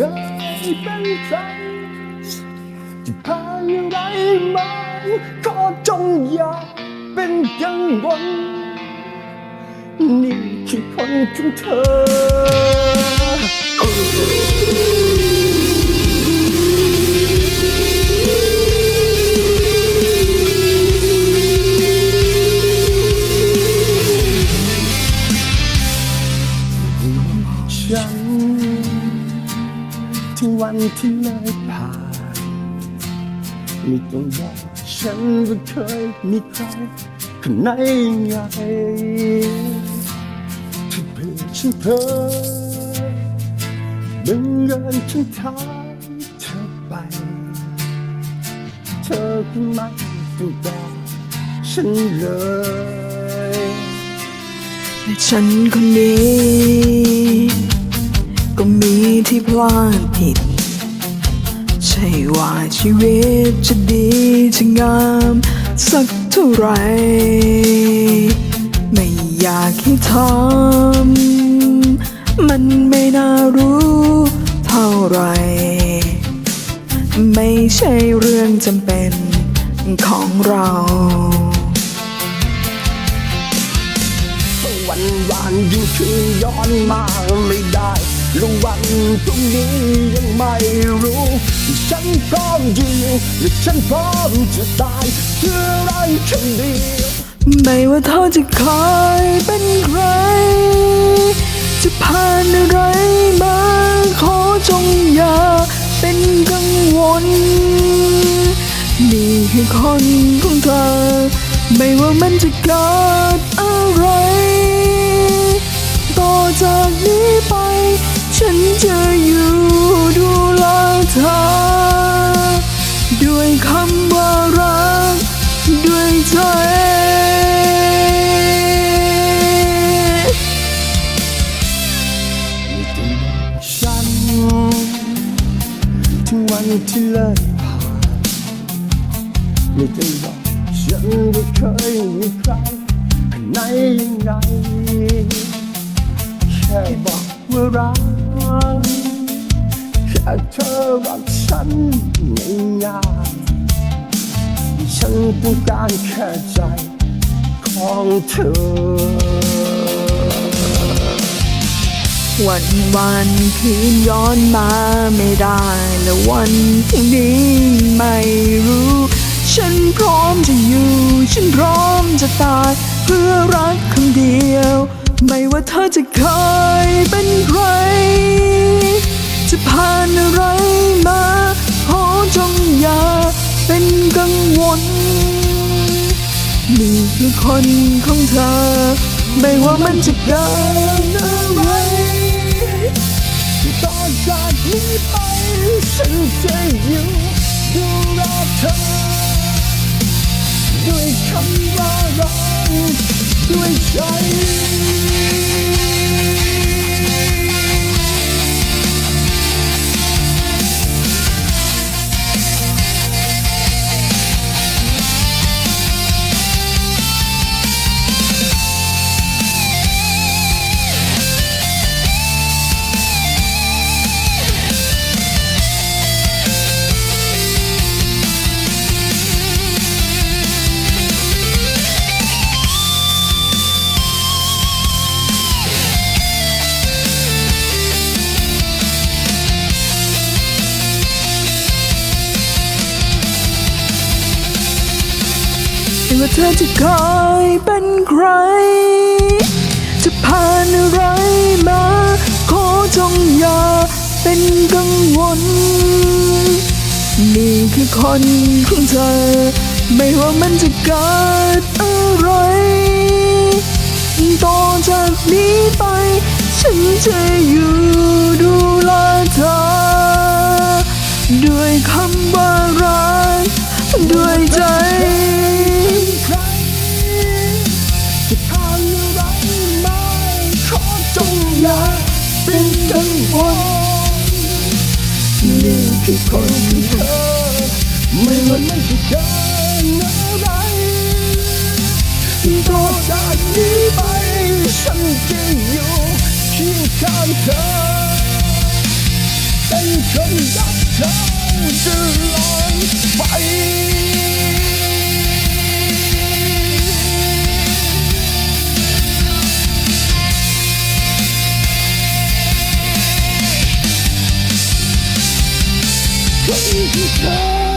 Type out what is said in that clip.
ยเป็นใครจะผ่านอะไรมาก็จงอย่าเป็นกังวลนี่คือคนของเธอ ถึงวันที่เลยผ่านไม่ต้องบอกฉันว่าเคยมีใครคนไหนไงที่เพื่อฉันเพ้อบังเอิญฉันทางเธอไป เธอก็ไม่ต้องบอกฉันเลยและฉันคนนี้ ก็มีที่พลาดผิด ใช่ว่าชีวิตจะดีจะงาม สักเท่าไร ไม่อยากให้ทำมันไม่น่ารู้เท่าไร ไม่ใช่เรื่องจำเป็นของเรา วันวานยิ่งคืนย้อนมาไม่ได้แล้ววันพรุ่งนี้ยังไม่รู้ ฉันพร้อมยิงและฉันพร้อมจะตายเพื่อรักคนเดียวไม่ว่าเธอจะเคยเป็นใคร จะผ่านอะไรมาขอจงอย่าเป็นกังวลนี่คือคนของเธอ ไม่ว่ามันจะเกิดอะไร ถึงวันที่เลิกผ่านไม่ต้องบอกฉันว่าเคยมีใครคนไหนยังไงแค่บอกว่ารักแค่เธอรักฉันง่ายๆฉันต้องการแค่ใจของเธอ วันวันคืนย้อนมาไม่ได้ และวันพรุ่งนี้ไม่รู้ ฉันพร้อมจะอยู่ ฉันพร้อมจะตาย เพื่อรักคนเดียว ไม่ว่าเธอจะเคยเป็นใคร จะผ่านอะไรมาขอจงอย่าเป็นกังวลนี่คือคนของเธอ ไม่ว่ามันจะเกิดอะไร ด้วยใจ ไม่ว่าเธอจะเคยเป็นใคร จะผ่านอะไรมา ขอจงอย่าเป็นกังวล นี่คือคนของเธอ ไม่ว่ามันจะเกิดอะไรต่อจากนี้ไป ฉันจะอยู่ดูแลเธอ ด้วยคำ คือคนที่เธอไม่ว่ามันจะเกินอะไรต่อจากนี้ไปฉันจะอยู่เคียงข้างเธอเป็นคนรักเธอตลอด Easy